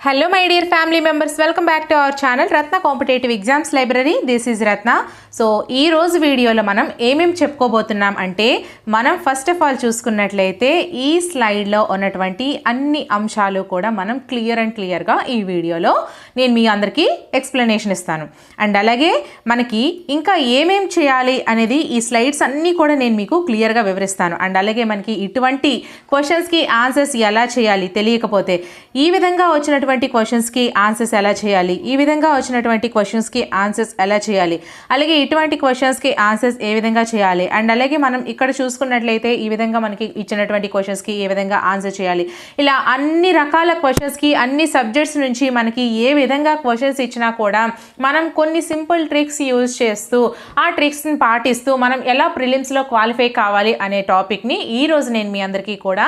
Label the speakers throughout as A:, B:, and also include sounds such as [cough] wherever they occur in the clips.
A: Hello my dear family members welcome back to our channel Ratna competitive exams library this is Ratna so ఈ రోజు వీడియోలో మనం ఏమేమి చెప్పుకోబోతున్నాం అంటే మనం ఫస్ట్ ఆఫ్ ఆల్ చూసుకున్నట్లయితే ఈ స్లైడ్లో ఉన్నటువంటి అన్ని అంశాలు కూడా మనం క్లియర్ అండ్ క్లియర్గా ఈ వీడియోలో నేను మీ అందరికీ ఎక్స్ప్లెనేషన్ ఇస్తాను. అండ్ అలాగే మనకి ఇంకా ఏమేం చేయాలి అనేది ఈ స్లైడ్స్ అన్నీ కూడా నేను మీకు క్లియర్గా వివరిస్తాను. అండ్ అలాగే మనకి ఇటువంటి క్వశ్చన్స్కి ఆన్సర్స్ ఎలా చేయాలి తెలియకపోతే ఈ విధంగా వచ్చినటువంటి క్వశ్చన్స్కి ఆన్సర్స్ ఎలా చేయాలి? ఈ విధంగా వచ్చినటువంటి క్వశ్చన్స్కి ఆన్సర్స్ ఎలా చేయాలి? అలాగే ఇటువంటి క్వశ్చన్స్కి ఆన్సర్స్ ఏ విధంగా చేయాలి? అండ్ అలాగే మనం ఇక్కడ చూసుకున్నట్లయితే ఈ విధంగా మనకి ఇచ్చినటువంటి క్వశ్చన్స్కి ఏ విధంగా ఆన్సర్ చేయాలి? ఇలా అన్ని రకాల క్వశ్చన్స్కి అన్ని సబ్జెక్ట్స్ నుంచి మనకి ఏ విధంగా క్వశ్చన్స్ ఇచ్చినా కూడా మనం కొన్ని సింపుల్ ట్రిక్స్ యూజ్ చేస్తూ ఆ ట్రిక్స్ని పాటిస్తూ మనం ఎలా ప్రిలిమ్స్లో క్వాలిఫై కావాలి అనే టాపిక్ని ఈ రోజు నేను మీ అందరికీ కూడా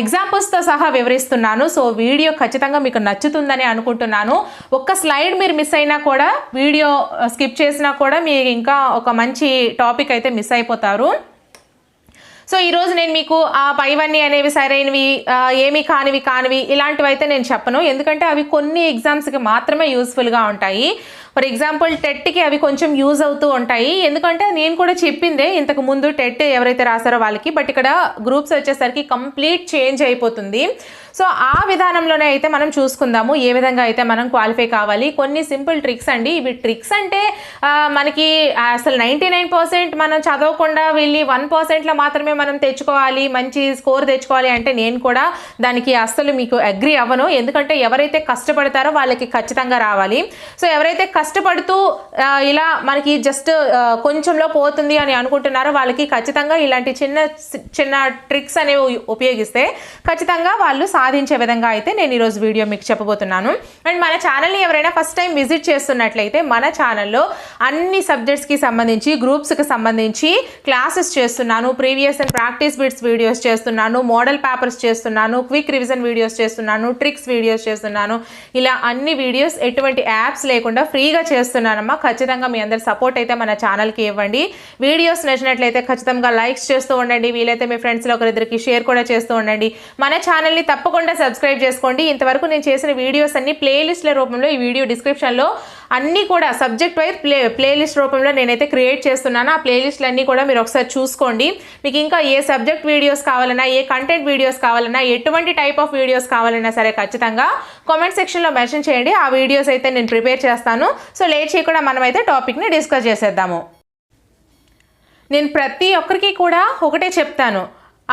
A: ఎగ్జాంపుల్స్తో సహా వివరిస్తున్నాను. సో వీడియో ఖచ్చితంగా మీకు నచ్చుతుందని అనుకుంటున్నాను. ఒక్క స్లైడ్ మీరు మిస్ అయినా కూడా వీడియో స్కిప్ చేసినా కూడా మీ ఇంకా ఒక మంచి టాపిక్ అయితే మిస్ అయిపోతారు. సో ఈరోజు నేను మీకు ఆ పైవన్నీ అనేవి సరైనవి ఏమీ ఏమి కానివి కానివి ఇలాంటివి అయితే నేను చెప్పను. ఎందుకంటే అవి కొన్ని ఎగ్జామ్స్కి మాత్రమే యూస్ఫుల్గా ఉంటాయి. ఫర్ ఎగ్జాంపుల్ టెట్కి అవి కొంచెం యూజ్ అవుతూ ఉంటాయి. ఎందుకంటే నేను కూడా చెప్పిందే ఇంతకు ముందు టెట్ ఎవరైతే రాసారో వాళ్ళకి బట్ ఇక్కడ గ్రూప్స్ వచ్చేసరికి కంప్లీట్ చేంజ్ అయిపోతుంది. సో ఆ విధానంలోనే అయితే మనం చూసుకుందాము. ఏ విధంగా అయితే మనం క్వాలిఫై కావాలి? కొన్ని సింపుల్ ట్రిక్స్ అండి. ఇవి ట్రిక్స్ అంటే మనకి అసలు నైంటీ నైన్ పర్సెంట్ మనం చదవకుండా వెళ్ళి వన్ పర్సెంట్లో మాత్రమే మనం తెచ్చుకోవాలి. మంచి స్కోర్ తెచ్చుకోవాలి అంటే నేను కూడా దానికి అస్సలు మీకు అగ్రి అవ్వను. ఎందుకంటే ఎవరైతే కష్టపడతారో వాళ్ళకి ఖచ్చితంగా రావాలి. సో ఎవరైతే కష్టపడుతూ ఇలా మనకి జస్ట్ కొంచెంలో పోతుంది అని అనుకుంటున్నారో వాళ్ళకి ఖచ్చితంగా ఇలాంటి చిన్న చిన్న ట్రిక్స్ అనేవి ఉపయోగిస్తే ఖచ్చితంగా వాళ్ళు సాధించే విధంగా అయితే నేను ఈరోజు వీడియో మీకు చెప్పబోతున్నాను. అండ్ మన ఛానల్ని ఎవరైనా ఫస్ట్ టైం విజిట్ చేస్తున్నట్లయితే మన ఛానల్లో అన్ని సబ్జెక్ట్స్కి సంబంధించి గ్రూప్స్కి సంబంధించి క్లాసెస్ చేస్తున్నాను. Previous and practice bits videos చేస్తున్నాను. మోడల్ పేపర్స్ చేస్తున్నాను. క్విక్ రివిజన్ వీడియోస్ చేస్తున్నాను. ట్రిక్స్ వీడియోస్ చేస్తున్నాను. ఇలా అన్ని వీడియోస్ ఎటువంటి యాప్స్ లేకుండా ఫ్రీగా చేస్తున్నానమ్మా. ఖచ్చితంగా మీ అందరి సపోర్ట్ అయితే మన ఛానల్కి ఇవ్వండి. వీడియోస్ నచ్చినట్లయితే ఖచ్చితంగా లైక్స్ చేస్తూ ఉండండి. వీలైతే మీ ఫ్రెండ్స్లో ఒకరిద్దరికి షేర్ కూడా చేస్తూ ఉండండి. మన ఛానల్ని తప్పకుండా సబ్స్క్రైబ్ చేసుకోండి. ఇంతవరకు నేను చేసిన వీడియోస్ అన్ని ప్లేలిస్ట్ల రూపంలో ఈ వీడియో డిస్క్రిప్షన్లో అన్నీ కూడా సబ్జెక్ట్ వైజ్ ప్లే ప్లేలిస్ట్ రూపంలో నేనైతే క్రియేట్ చేస్తున్నాను. ఆ ప్లేలిస్ట్లు అన్నీ కూడా మీరు ఒకసారి చూసుకోండి. మీకు ఇంకా ఏ సబ్జెక్ట్ వీడియోస్ కావాలన్నా ఏ కంటెంట్ వీడియోస్ కావాలన్నా ఎటువంటి టైప్ ఆఫ్ వీడియోస్ కావాలన్నా సరే ఖచ్చితంగా కామెంట్ సెక్షన్లో మెన్షన్ చేయండి. ఆ వీడియోస్ అయితే నేను ప్రిపేర్ చేస్తాను. సో లేట్ చేయకుండా మనమైతే టాపిక్ని డిస్కస్ చేసేద్దాము. నేను ప్రతి ఒక్కరికి కూడా ఒకటే చెప్తాను.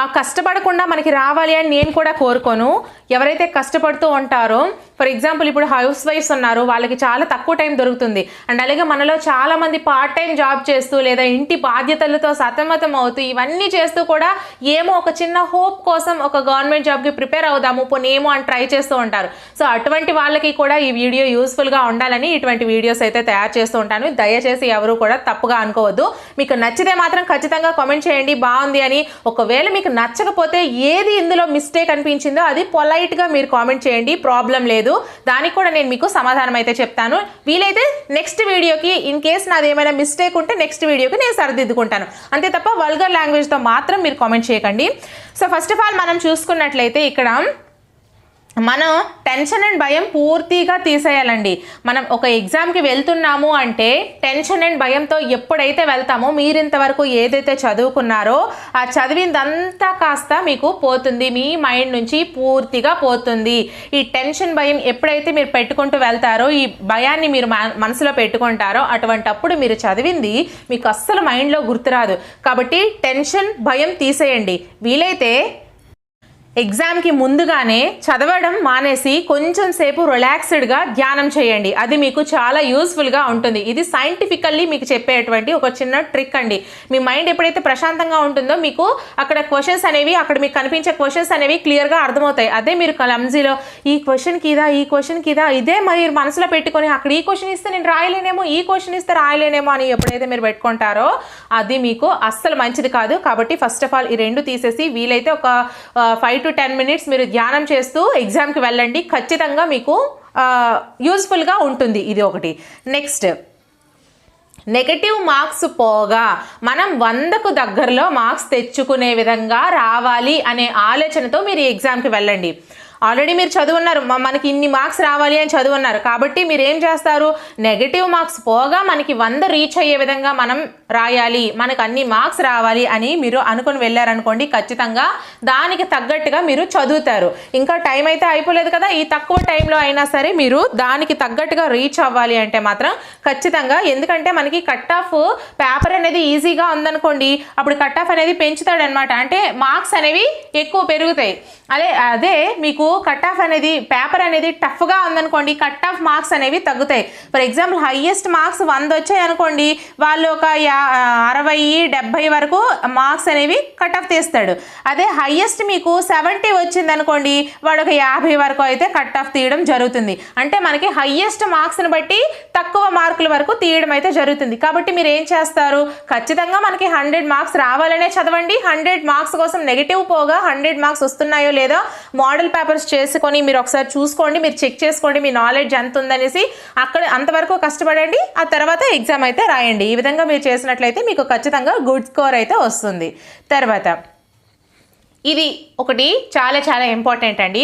A: ఆ కష్టపడకుండా మనకి రావాలి అని నేను కూడా కోరుకోను. ఎవరైతే కష్టపడుతూ ఉంటారో ఫర్ ఎగ్జాంపుల్ ఇప్పుడు హౌస్ వైఫ్స్ ఉన్నారు వాళ్ళకి చాలా తక్కువ టైం దొరుకుతుంది. అండ్ అలాగే మనలో చాలా మంది పార్ట్ టైం జాబ్ చేస్తూ లేదా ఇంటి బాధ్యతలతో సతమతం అవుతూ ఇవన్నీ చేస్తూ కూడా ఏమో ఒక చిన్న హోప్ కోసం ఒక గవర్నమెంట్ జాబ్కి ప్రిపేర్ అవుదాము పోనేమో అని ట్రై చేస్తూ ఉంటారు. సో అటువంటి వాళ్ళకి కూడా ఈ వీడియో యూస్ఫుల్గా ఉండాలని ఇటువంటి వీడియోస్ అయితే తయారు చేస్తూ ఉంటాను. దయచేసి ఎవరు కూడా తప్పుగా అనుకోవద్దు. మీకు నచ్చితే మాత్రం ఖచ్చితంగా కామెంట్ చేయండి. బాగుంది అని ఒకవేళ మీకు నచ్చకపోతే ఏది ఇందులో మిస్టేక్ అనిపించిందో అది పొలైట్గా మీరు కామెంట్ చేయండి. ప్రాబ్లం లేదు. దానికి కూడా నేను మీకు సమాధానం అయితే చెప్తాను. వీలైతే నెక్స్ట్ వీడియోకి ఇన్ కేస్ నాది ఏమైనా మిస్టేక్ ఉంటే నెక్స్ట్ వీడియోకి నేను సరిదిద్దుకుంటాను. అంతే తప్ప వల్గర్ లాంగ్వేజ్తో మాత్రం మీరు కామెంట్ చేయకండి. సో ఫస్ట్ ఆఫ్ ఆల్ మనం చూసుకున్నట్లయితే ఇక్కడ మనం టెన్షన్ అండ్ భయం పూర్తిగా తీసేయాలండి. మనం ఒక ఎగ్జామ్కి వెళ్తున్నాము అంటే టెన్షన్ అండ్ భయంతో ఎప్పుడైతే వెళ్తామో మీరు ఇంతవరకు ఏదైతే చదువుకున్నారో ఆ చదివిందంతా కాస్త మీకు పోతుంది. మీ మైండ్ నుంచి పూర్తిగా పోతుంది. ఈ టెన్షన్ భయం ఎప్పుడైతే మీరు పెట్టుకుంటూ వెళ్తారో ఈ భయాన్ని మీరు మనసులో పెట్టుకుంటారో అటువంటప్పుడు మీరు చదివింది మీకు అస్సలు మైండ్లో గుర్తురాదు. కాబట్టి టెన్షన్ భయం తీసేయండి. వీలైతే ఎగ్జామ్కి ముందుగానే చదవడం మానేసి కొంచెం సేపు రిలాక్స్డ్గా ధ్యానం చేయండి. అది మీకు చాలా యూస్ఫుల్గా ఉంటుంది. ఇది సైంటిఫికల్లీ మీకు చెప్పేటువంటి ఒక చిన్న ట్రిక్ అండి. మీ మైండ్ ఎప్పుడైతే ప్రశాంతంగా ఉంటుందో మీకు అక్కడ క్వశ్చన్స్ అనేవి అక్కడ మీకు కనిపించే క్వశ్చన్స్ అనేవి క్లియర్గా అర్థమవుతాయి. అదే మీరు కలంజీలో ఈ క్వశ్చన్కి ఇదా ఈ క్వశ్చన్కి ఇదా ఇదే మీరు మనసులో పెట్టుకొని అక్కడ ఈ క్వశ్చన్ ఇస్తే నేను రాయలేనేమో ఈ క్వశ్చన్ ఇస్తే రాయలేనేమో అని ఎప్పుడైతే మీరు పెట్టుకుంటారో అది మీకు అస్సలు మంచిది కాదు. కాబట్టి ఫస్ట్ ఆఫ్ ఆల్ ఈ రెండు తీసేసి వీలైతే ఒక ఫైవ్ టు టెన్ మినిట్స్ మీరు ధ్యానం చేస్తూ ఎగ్జామ్కి వెళ్ళండి. ఖచ్చితంగా మీకు యూస్ఫుల్గా ఉంటుంది ఇది ఒకటి. నెక్స్ట్ నెగటివ్ మార్క్స్ పోగా మనం వందకు దగ్గరలో మార్క్స్ తెచ్చుకునే విధంగా రావాలి అనే ఆలోచనతో మీరు ఈ ఎగ్జామ్కి వెళ్ళండి. ఆల్రెడీ మీరు చదువున్నారు. మనకి ఇన్ని మార్క్స్ రావాలి అని చదువున్నారు. కాబట్టి మీరు ఏం చేస్తారు? నెగటివ్ మార్క్స్ పోగా మనకి వంద రీచ్ అయ్యే విధంగా మనం రాయాలి. మనకు అన్ని మార్క్స్ రావాలి అని మీరు అనుకుని వెళ్ళారనుకోండి ఖచ్చితంగా దానికి తగ్గట్టుగా మీరు చదువుతారు. ఇంకా టైం అయితే అయిపోలేదు కదా ఈ తక్కువ టైంలో అయినా సరే మీరు దానికి తగ్గట్టుగా రీచ్ అవ్వాలి అంటే మాత్రం ఖచ్చితంగా. ఎందుకంటే మనకి కట్ ఆఫ్ పేపర్ అనేది ఈజీగా ఉందనుకోండి అప్పుడు కట్ ఆఫ్ అనేది పెంచుతాడనమాట అంటే మార్క్స్ అనేవి ఎక్కువ పెరుగుతాయి. అదే అదే మీకు కట్ ఆఫ్ అనేది పేపర్ అనేది టఫ్గా ఉందనుకోండి కట్ ఆఫ్ మార్క్స్ అనేవి తగ్గుతాయి. ఫర్ ఎగ్జాంపుల్ హయ్యెస్ట్ మార్క్స్ వంద వచ్చాయి అనుకోండి వాళ్ళు ఒక అరవై డెబ్బై వరకు మార్క్స్ అనేవి కట్ ఆఫ్ తీస్తాడు. అదే హయ్యెస్ట్ మీకు సెవెంటీ వచ్చింది అనుకోండి వాడు ఒక యాభై వరకు అయితే కట్ ఆఫ్ తీయడం జరుగుతుంది. అంటే మనకి హయ్యెస్ట్ మార్క్స్ని బట్టి తక్కువ మార్కుల వరకు తీయడం అయితే జరుగుతుంది. కాబట్టి మీరు ఏం చేస్తారు? ఖచ్చితంగా మనకి హండ్రెడ్ మార్క్స్ రావాలనే చదవండి. హండ్రెడ్ మార్క్స్ కోసం నెగిటివ్ పోగా హండ్రెడ్ మార్క్స్ వస్తున్నాయో లేదో మోడల్ పేపర్ పేపర్స్ చేసుకొని మీరు ఒకసారి చూసుకోండి మీరు చెక్ చేసుకోండి మీ నాలెడ్జ్ ఎంత ఉందనేసి అక్కడ అంతవరకు కష్టపడండి ఆ తర్వాత ఎగ్జామ్ అయితే రాయండి. ఈ విధంగా మీరు చేసినట్లయితే మీకు ఖచ్చితంగా గుడ్ స్కోర్ అయితే వస్తుంది. తర్వాత ఇది ఒకటి చాలా చాలా ఇంపార్టెంట్ అండి.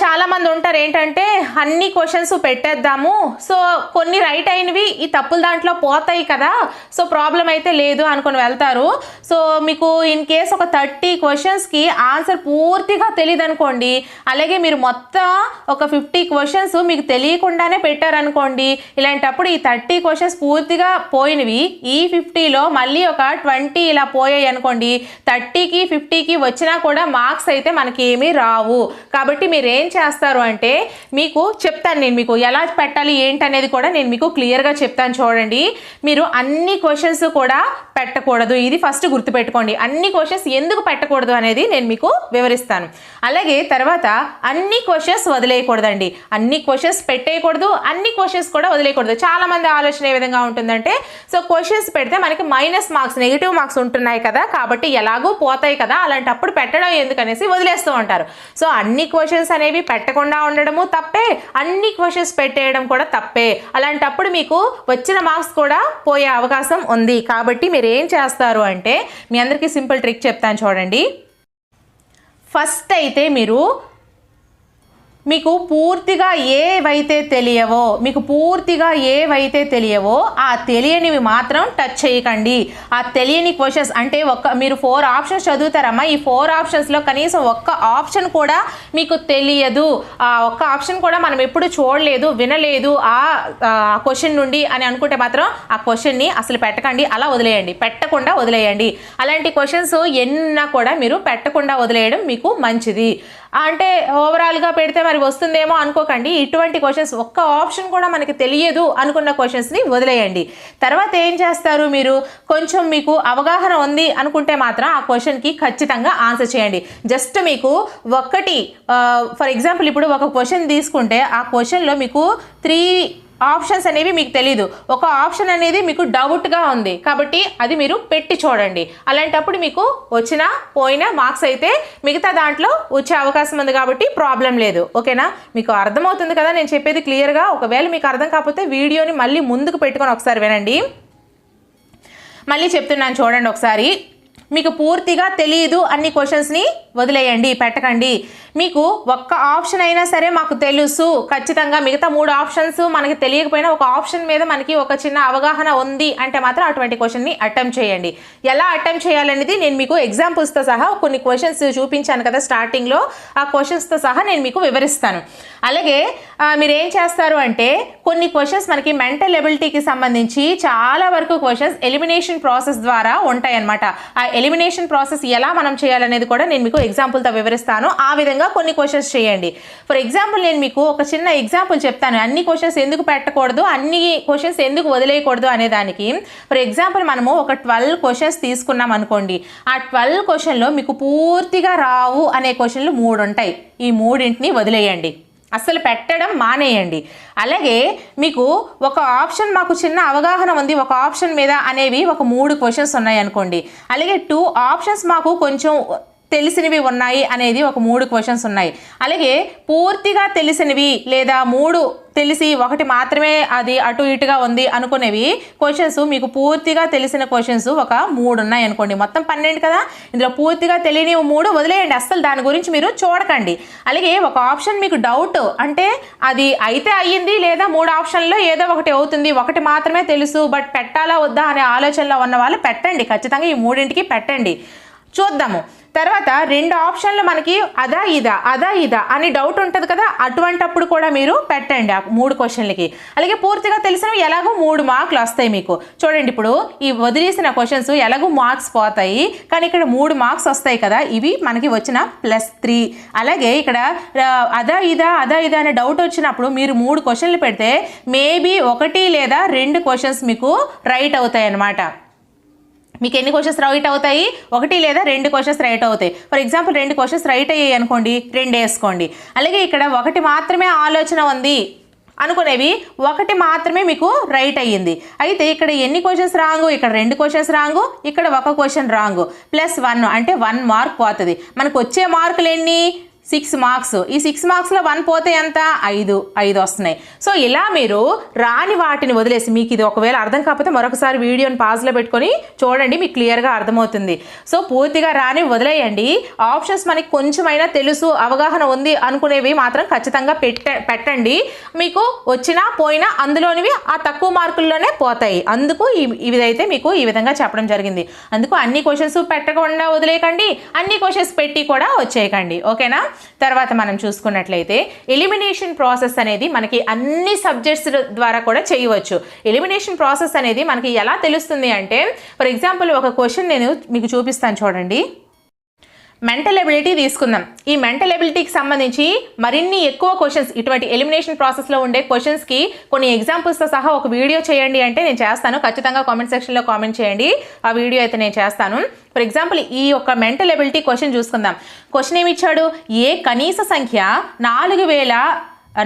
A: చాలామంది ఉంటారు ఏంటంటే అన్ని క్వశ్చన్స్ పెట్టేద్దాము. సో కొన్ని రైట్ అయినవి ఈ తప్పుల దాంట్లో పోతాయి కదా. సో ప్రాబ్లం అయితే లేదు అనుకుని వెళ్తారు. సో మీకు ఇన్ కేస్ ఒక థర్టీ క్వశ్చన్స్కి ఆన్సర్ పూర్తిగా తెలియదు అనుకోండి అలాగే మీరు మొత్తం ఒక ఫిఫ్టీ క్వశ్చన్స్ మీకు తెలియకుండానే పెట్టారనుకోండి ఇలాంటప్పుడు ఈ థర్టీ క్వశ్చన్స్ పూర్తిగా పోయినవి ఈ ఫిఫ్టీలో మళ్ళీ ఒక ట్వంటీ ఇలా పోయాయి అనుకోండి థర్టీకి ఫిఫ్టీకి వచ్చినా కూడా మార్క్స్ అయితే మనకి ఏమీ రావు. కాబట్టి మీరు ఏం చేస్తారు అంటే మీకు చెప్తాను నేను మీకు ఎలా పెట్టాలి ఏంటనేది కూడా నేను మీకు క్లియర్గా చెప్తాను చూడండి. మీరు అన్ని క్వశ్చన్స్ కూడా పెట్టకూడదు. ఇది ఫస్ట్ గుర్తుపెట్టుకోండి. అన్ని క్వశ్చన్స్ ఎందుకు పెట్టకూడదు అనేది నేను మీకు వివరిస్తాను. అలాగే తర్వాత అన్ని క్వశ్చన్స్ వదిలేయకూడదండి. అన్ని క్వశ్చన్స్ పెట్టేయకూడదు అన్ని క్వశ్చన్స్ కూడా వదిలేయకూడదు. చాలామంది ఆలోచన ఏ విధంగా ఉంటుందంటే సో క్వశ్చన్స్ పెడితే మనకి మైనస్ మార్క్స్ నెగిటివ్ మార్క్స్ ఉంటున్నాయి కదా కాబట్టి ఎలాగో పోతాయి కదా అలాంటప్పుడు పెట్టడం ఎందుకనేసి వదిలేస్తూ ఉంటారు. సో అన్ని క్వశ్చన్స్ అనేవి పెట్టకుండా ఉండడము తప్పే. అన్ని క్వశ్చన్స్ పెట్టేయడం కూడా తప్పే. అలాంటప్పుడు మీకు వచ్చిన మార్క్స్ కూడా పోయే అవకాశం ఉంది. కాబట్టి మీరు ఏం చేస్తారు అంటే మీ అందరికీ సింపుల్ ట్రిక్ చెప్తాను చూడండి. ఫస్ట్ అయితే మీరు మీకు పూర్తిగా ఏవైతే తెలియవో మీకు పూర్తిగా ఏవైతే తెలియవో ఆ తెలియనివి మాత్రం టచ్ చేయకండి. ఆ తెలియని క్వశ్చన్స్ అంటే ఒక్క మీరు ఫోర్ ఆప్షన్స్ చదువుతారమ్మా. ఈ ఫోర్ ఆప్షన్స్లో కనీసం ఒక్క ఆప్షన్ కూడా మీకు తెలియదు. ఆ ఒక్క ఆప్షన్ కూడా మనం ఎప్పుడు చూడలేదు వినలేదు. ఆ క్వశ్చన్ నుండి అని అనుకుంటే మాత్రం ఆ క్వశ్చన్ని అసలు పెట్టకండి. అలా వదిలేయండి. పెట్టకుండా వదిలేయండి. అలాంటి క్వశ్చన్స్ ఎన్నా కూడా మీరు పెట్టకుండా వదిలేయడం మీకు మంచిది. అంటే ఓవరాల్గా పెడితే మరి వస్తుందేమో అనుకోకండి. ఇటువంటి క్వశ్చన్స్ ఒక్క ఆప్షన్ కూడా మనకి తెలియదు అనుకున్న క్వశ్చన్స్ని వదిలేయండి. తర్వాత ఏం చేస్తారు మీరు? కొంచెం మీకు అవగాహన ఉంది అనుకుంటే మాత్రం ఆ క్వశ్చన్కి ఖచ్చితంగా ఆన్సర్ చేయండి. జస్ట్ మీకు ఒక్కటి ఫర్ ఎగ్జాంపుల్ ఇప్పుడు ఒక క్వశ్చన్ తీసుకుంటే ఆ క్వశ్చన్లో మీకు త్రీ ఆప్షన్స్ అనేవి మీకు తెలీదు. ఒక ఆప్షన్ అనేది మీకు డౌట్గా ఉంది. కాబట్టి అది మీరు పెట్టి చూడండి. అలాంటప్పుడు మీకు వచ్చిన పోయిన మార్క్స్ అయితే మిగతా దాంట్లో వచ్చే అవకాశం ఉంది కాబట్టి ప్రాబ్లం లేదు. ఓకేనా? మీకు అర్థమవుతుంది కదా? నేను చెప్పేది క్లియర్గా? ఒకవేళ మీకు అర్థం కాకపోతే వీడియోని మళ్ళీ ముందుకు పెట్టుకొని ఒకసారి వినండి. మళ్ళీ చెప్తున్నాను చూడండి ఒకసారి. మీకు పూర్తిగా తెలియదు అన్ని క్వశ్చన్స్ని వదిలేయండి పెట్టకండి. మీకు ఒక్క ఆప్షన్ అయినా సరే మాకు తెలుసు. ఖచ్చితంగా మిగతా మూడు ఆప్షన్స్ మనకి తెలియకపోయినా ఒక ఆప్షన్ మీద మనకి ఒక చిన్న అవగాహన ఉంది అంటే మాత్రం అటువంటి క్వశ్చన్ని అటెంప్ట్ చేయండి. ఎలా అటెంప్ట్ చేయాలనేది నేను మీకు ఎగ్జాంపుల్స్తో సహా కొన్ని క్వశ్చన్స్ చూపించాను కదా స్టార్టింగ్లో ఆ క్వశ్చన్స్తో సహా నేను మీకు వివరిస్తాను. అలాగే మీరు ఏం చేస్తారు అంటే కొన్ని క్వశ్చన్స్ మనకి మెంటల్ ఎబిలిటీకి సంబంధించి చాలా వరకు క్వశ్చన్స్ ఎలిమినేషన్ ప్రాసెస్ ద్వారా ఉంటాయన్నమాట. ఆ ఎలిమినేషన్ ప్రాసెస్ ఎలా మనం చేయాలనేది కూడా నేను మీకు ఎగ్జాంపుల్తో వివరిస్తాను. ఆ విధంగా కొన్ని క్వశ్చన్స్ చేయండి. ఫర్ ఎగ్జాంపుల్ నేను మీకు ఒక చిన్న ఎగ్జాంపుల్ చెప్తాను. అన్ని క్వశ్చన్స్ ఎందుకు పెట్టకూడదు? అన్ని క్వశ్చన్స్ ఎందుకు వదిలేయకూడదు అనే దానికి ఫర్ ఎగ్జాంపుల్ మనము ఒక ట్వెల్వ్ క్వశ్చన్స్ తీసుకున్నాం అనుకోండి. ఆ ట్వెల్వ్ క్వశ్చన్లో మీకు పూర్తిగా రావు అనే క్వశ్చన్లు మూడు ఉంటాయి. ఈ మూడింటిని వదిలేయండి. అసలు పెట్టడం మానేయండి. అలాగే మీకు ఒక ఆప్షన్ మాకు చిన్న అవగాహన ఉంది. ఒక ఆప్షన్ మీద అనేవి ఒక మూడు క్వశ్చన్స్ ఉన్నాయి అనుకోండి అలాగే టూ ఆప్షన్స్ మాకు కొంచెం తెలిసినవి ఉన్నాయి అనేది ఒక మూడు క్వశ్చన్స్ ఉన్నాయి. అలాగే పూర్తిగా తెలిసినవి లేదా మూడు తెలిసి ఒకటి మాత్రమే అది అటు ఇటుగా ఉంది అనుకునేవి క్వశ్చన్స్ మీకు పూర్తిగా తెలిసిన క్వశ్చన్స్ ఒక మూడు ఉన్నాయి అనుకోండి. మొత్తం పన్నెండు కదా? ఇందులో పూర్తిగా తెలియని మూడు వదిలేయండి. అస్సలు దాని గురించి మీరు చూడకండి. అలాగే ఒక ఆప్షన్ మీకు డౌట్ అంటే అది అయితే అయ్యింది లేదా మూడు ఆప్షన్లో ఏదో ఒకటి అవుతుంది ఒకటి మాత్రమే తెలుసు బట్ పెట్టాలా వద్దా అనే ఆలోచనలో ఉన్న వాళ్ళు పెట్టండి. ఖచ్చితంగా ఈ మూడింటికి పెట్టండి. చూద్దాము. తర్వాత రెండు ఆప్షన్లు మనకి అదా ఇదా అదా ఇదా అని డౌట్ ఉంటుంది కదా అటువంటప్పుడు కూడా మీరు పెట్టండి ఆ మూడు క్వశ్చన్లకి అలాగే పూర్తిగా తెలిసినవి ఎలాగో మూడు మార్కులు వస్తాయి మీకు. చూడండి ఇప్పుడు ఈ వదిలేసిన క్వశ్చన్స్ ఎలాగో మార్క్స్ పోతాయి కానీ ఇక్కడ మూడు మార్క్స్ వస్తాయి కదా ఇవి మనకి వచ్చిన ప్లస్ త్రీ అలాగే ఇక్కడ అదా ఇదా అదా ఇదా అనే డౌట్ వచ్చినప్పుడు మీరు మూడు క్వశ్చన్లు పెడితే మేబీ ఒకటి లేదా రెండు క్వశ్చన్స్ మీకు రైట్ అవుతాయి అన్నమాట మీకు ఎన్ని క్వశ్చన్స్ రైట్ అవుతాయి? ఒకటి లేదా రెండు క్వశ్చన్స్ రైట్ అవుతాయి. ఫర్ ఎగ్జాంపుల్ రెండు క్వశ్చన్స్ రైట్ అయ్యాయి అనుకోండి రెండు వేసుకోండి. అలాగే ఇక్కడ ఒకటి మాత్రమే ఆలోచన ఉంది అనుకునేవి ఒకటి మాత్రమే మీకు రైట్ అయ్యింది. అయితే ఇక్కడ ఎన్ని క్వశ్చన్స్ రాంగు ఇక్కడ రెండు క్వశ్చన్స్ రాంగు ఇక్కడ ఒక క్వశ్చన్ రాంగు ప్లస్ వన్ అంటే వన్ మార్క్ పోతుంది. మనకు వచ్చే మార్కులు ఎన్ని? సిక్స్ మార్క్స్ ఈ సిక్స్ మార్క్స్లో వన్ పోతే ఎంత? ఐదు. ఐదు వస్తున్నాయి. సో ఇలా మీరు రాని వాటిని వదిలేసి మీకు ఇది ఒకవేళ అర్థం కాకపోతే మరొకసారి వీడియోని పాజ్లో పెట్టుకొని చూడండి మీకు క్లియర్గా అర్థమవుతుంది. సో పూర్తిగా రాని వదిలేయండి. ఆప్షన్స్ మనకి కొంచెమైనా తెలుసు అవగాహన ఉంది అనుకునేవి మాత్రం ఖచ్చితంగా పెట్ట పెట్టండి. మీకు వచ్చినా పోయినా అందులోనివి ఆ తక్కువ మార్కుల్లోనే పోతాయి. అందుకు ఈ- ఇదైతే మీకు ఈ విధంగా చెప్పడం జరిగింది. అందుకు అన్ని క్వశ్చన్స్ పెట్టకుండా వదిలేయకండి. అన్ని క్వశ్చన్స్ పెట్టి కూడా వచ్చేయకండి. ఓకేనా? తర్వాత మనం చూసుకున్నట్లయితే ఎలిమినేషన్ ప్రాసెస్ అనేది మనకి అన్ని సబ్జెక్ట్స్ ద్వారా కూడా చేయవచ్చు. ఎలిమినేషన్ ప్రాసెస్ అనేది మనకి ఎలా తెలుస్తుంది అంటే ఫర్ ఎగ్జాంపుల్ ఒక క్వశ్చన్ నేను మీకు చూపిస్తాను చూడండి. మెంటల్ ఎబిలిటీ తీసుకుందాం. ఈ మెంటల్ ఎబిలిటీకి సంబంధించి మరిన్ని ఎక్కువ క్వశ్చన్స్ ఇటువంటి ఎలిమినేషన్ ప్రాసెస్లో ఉండే క్వశ్చన్స్కి కొన్ని ఎగ్జాంపుల్స్తో సహా ఒక వీడియో చేయండి అంటే నేను చేస్తాను. ఖచ్చితంగా కామెంట్ సెక్షన్లో కామెంట్ చేయండి. ఆ వీడియో అయితే నేను చేస్తాను. ఫర్ ఎగ్జాంపుల్ ఈ యొక్క మెంటల్ ఎబిలిటీ క్వశ్చన్ చూసుకుందాం. క్వశ్చన్ ఏమి ఇచ్చాడు ఏ కనీస సంఖ్య నాలుగు వేల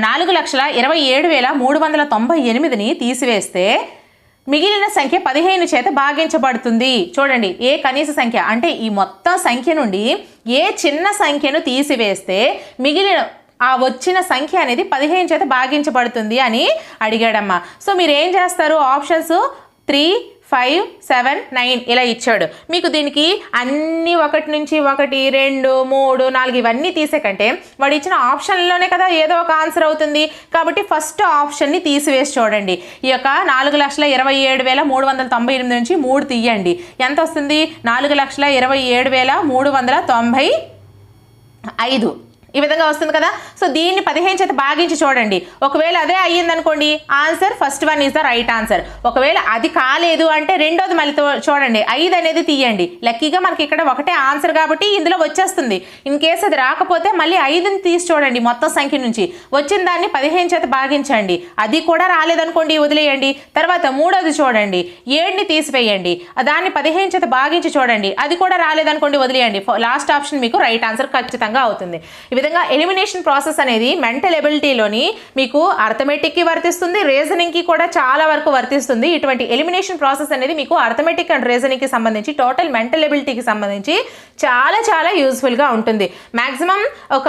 A: నాలుగు లక్షల ఇరవై ఏడు వేల మూడు వందల తొంభై ఎనిమిదిని తీసివేస్తే మిగిలిన సంఖ్య పదిహేను చేత భాగించబడుతుంది. చూడండి ఏ కనీస సంఖ్య? అంటే ఈ మొత్తం సంఖ్య నుండి ఏ చిన్న సంఖ్యను తీసివేస్తే మిగిలిన ఆ వచ్చిన సంఖ్య అనేది పదిహేను చేత భాగించబడుతుంది అని అడిగాడమ్మా. సో మీరు ఏం చేస్తారు? Options three five seven nine ఇలా ఇచ్చాడు. మీకు దీనికి అన్ని ఒకటి నుంచి ఒకటి రెండు మూడు నాలుగు ఇవన్నీ తీసే కంటే వాడు ఇచ్చిన ఆప్షన్లోనే కదా ఏదో ఒక ఆన్సర్ అవుతుంది. కాబట్టి ఫస్ట్ ఆప్షన్ని తీసివేసి చూడండి. ఈ యొక్క నాలుగు లక్షల ఇరవై ఏడు వేల మూడు వందల తొంభై ఎనిమిది నుంచి మూడు తీయండి. ఎంత వస్తుంది? నాలుగు లక్షల ఇరవై ఏడు వేల మూడు వందల తొంభై ఐదు. ఈ విధంగా వస్తుంది కదా? సో దీన్ని పదిహేను చేత భాగించి చూడండి. ఒకవేళ అదే అయ్యింది అనుకోండి answer first one is the right answer. ఒకవేళ అది కాలేదు అంటే రెండోది మళ్ళీ తో- చూడండి ఐదు అనేది తీయండి. లక్కీగా మనకి ఇక్కడ ఒకటే ఆన్సర్ కాబట్టి ఇందులో వచ్చేస్తుంది. ఇన్ కేస్ అది రాకపోతే మళ్ళీ ఐదుని తీసి చూడండి మొత్తం సంఖ్య నుంచి. వచ్చిన దాన్ని పదిహేను చేత భాగించండి. అది కూడా రాలేదనుకోండి వదిలేయండి. తర్వాత మూడోది చూడండి ఏడుని తీసివేయండి. దాన్ని పదిహేను చేత భాగించి చూడండి. అది కూడా రాలేదనుకోండి వదిలేయండి. లాస్ట్ ఆప్షన్ మీకు రైట్ ఆన్సర్ ఖచ్చితంగా అవుతుంది. విధంగా ఎలిమినేషన్ ప్రాసెస్ అనేది మెంటల్ ఎబిలిటీలోని మీకు అర్థమెటిక్కి వర్తిస్తుంది రీజనింగ్కి కూడా చాలా వరకు వర్తిస్తుంది. ఇటువంటి ఎలిమినేషన్ ప్రాసెస్ అనేది మీకు అర్థమెటిక్ అండ్ రీజనింగ్కి సంబంధించి టోటల్ మెంటల్ ఎబిలిటీకి సంబంధించి చాలా చాలా యూస్ఫుల్గా ఉంటుంది. మ్యాక్సిమం ఒక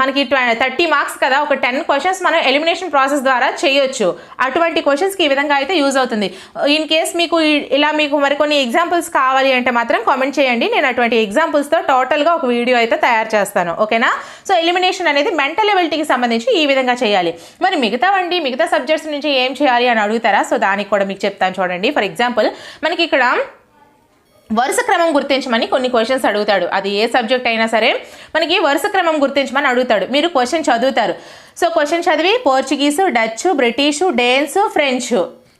A: మనకి థర్టీ మార్క్స్ కదా ఒక టెన్ క్వశ్చన్స్ మనం ఎలిమినేషన్ ప్రాసెస్ ద్వారా చేయొచ్చు. అటువంటి క్వశ్చన్స్కి ఈ విధంగా అయితే యూజ్ అవుతుంది. ఇన్ కేస్ మీకు ఇలా మీకు మరికొన్ని ఎగ్జాంపుల్స్ కావాలి అంటే మాత్రం కామెంట్ చేయండి. నేను అటువంటి ఎగ్జాంపుల్స్తో టోటల్గా ఒక వీడియో అయితే తయారు చేస్తాను. ఓకేనా సో ఎలిమినేషన్ అనేది మెంటల్ ఎబిలిటీకి సంబంధించి ఈ విధంగా చేయాలి. మరి మిగతా వండి మిగతా సబ్జెక్ట్స్ నుంచి ఏం చేయాలి అని అడుగుతారా? సో దానికి కూడా మీకు చెప్తాను చూడండి. ఫర్ ఎగ్జాంపుల్ మనకి ఇక్కడ వరుస క్రమం గుర్తించమని కొన్ని క్వశ్చన్స్ అడుగుతాడు. అది ఏ సబ్జెక్ట్ అయినా సరే మనకి వరుస క్రమం గుర్తించమని అడుగుతాడు. మీరు క్వశ్చన్ చదువుతారు. సో క్వశ్చన్ చదివి Portuguese Dutch British Danes French